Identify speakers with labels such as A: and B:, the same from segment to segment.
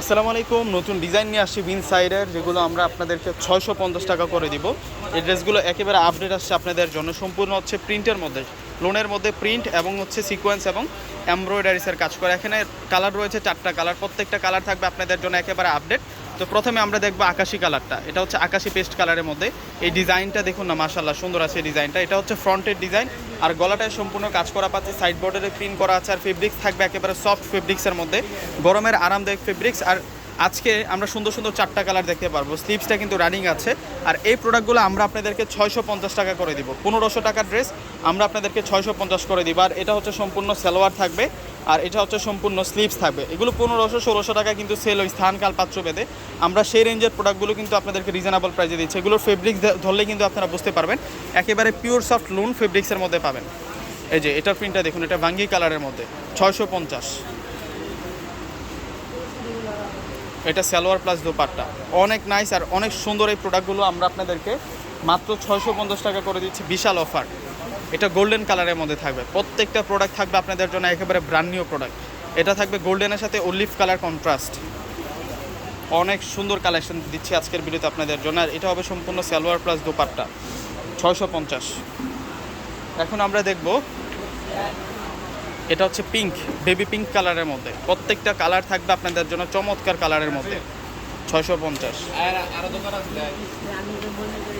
A: আসসালামু আলাইকুম। নতুন ডিজাইন নিয়ে আসছি বিন সাইডের যেগুলো আমরা আপনাদেরকে ছয়শো পঞ্চাশ টাকা করে দিব। এই ড্রেসগুলো একেবারে আপডেট আসছে আপনাদের জন্য। সম্পূর্ণ হচ্ছে প্রিন্টের মধ্যে লোনের মধ্যে প্রিন্ট এবং হচ্ছে সিকোয়েন্স এবং এমব্রয়ডারিসের কাজ করা। এখানে কালার রয়েছে চারটা কালার প্রত্যেকটা কালার থাকবে আপনাদের জন্য একেবারে আপডেট তো প্রথমে আমরা দেখব আকাশি কালারটা। এটা হচ্ছে আকাশি পেস্ট কালারের মধ্যে। এই ডিজাইনটা দেখুন না মাশাল্লাহ সুন্দর আছে ডিজাইনটা। এটা হচ্ছে ফ্রন্টের ডিজাইন। আর গলাটায় সম্পূর্ণ কাজ করা পাচ্ছে সাইড বর্ডারে প্রিন্ট করা আছে, আর ফেব্রিক্স থাকবে একেবারে সফট ফেব্রিক্সের মধ্যে। গরমের আরামদায়ক ফেব্রিক্স। আর আজকে আমরা সুন্দর সুন্দর চারটা কালার দেখতে পারব। স্লিপসটা কিন্তু রানিং আছে। আর এই প্রোডাক্টগুলো আমরা আপনাদেরকে ছয়শো পঞ্চাশ টাকা করে দিব। পনেরোশো টাকার ড্রেস আমরা আপনাদেরকে ছয়শো পঞ্চাশ করে দিব। আর এটা হচ্ছে সম্পূর্ণ সালোয়ার থাকবে। আর এটা হচ্ছে সম্পূর্ণ স্লিপস থাকবে। এগুলো পনেরোশো, ষোলোশো টাকা কিন্তু সেল ওই স্থান কাল পাত্র বেঁধে। আমরা সেই রেঞ্জের প্রোডাক্টগুলো কিন্তু আপনাদেরকে রিজনেবল প্রাইসে দিচ্ছি। এগুলোর ফেব্রিক্স ধরলে কিন্তু আপনারা বুঝতে পারবেন। একেবারে পিওর সফট লুন ফেব্রিক্সের মধ্যে পাবেন। এই যে এটার প্রিন্টটা দেখুন, এটা ভাঙ্গি কালারের মধ্যে, ছয়শো পঞ্চাশ। এটা সালোয়ার প্লাস দোপাট্টা। অনেক নাইস আর অনেক সুন্দর এই প্রোডাক্টগুলো আমরা আপনাদেরকে মাত্র ছয়শো পঞ্চাশ টাকা করে দিচ্ছি, বিশাল অফার এটা গোল্ডেন কালারের মধ্যে থাকবে। প্রত্যেকটা প্রোডাক্ট থাকবে আপনাদের জন্য একেবারে ব্র্যান্ড নিউ প্রোডাক্ট এটা থাকবে গোল্ডেনের সাথে অলিভ কালার কন্ট্রাস্ট অনেক সুন্দর কালেকশন দিচ্ছি আজকের ভিডিওতে আপনাদের জন্য। আর এটা হবে সম্পূর্ণ সালোয়ার প্লাস দোপাট্টা। ছয়শো পঞ্চাশ। এখন আমরা দেখব, এটা হচ্ছে পিঙ্ক বেবি পিঙ্ক কালারের মধ্যে। প্রত্যেকটা কালার থাকবে আপনাদের জন্য চমৎকার কালারের মধ্যে। ছয়শো পঞ্চাশ।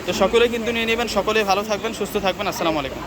A: তো সকলে কিন্তু নিয়ে নেবেন, সকলে ভালো থাকবেন, সুস্থ থাকবেন। আসসালামু আলাইকুম।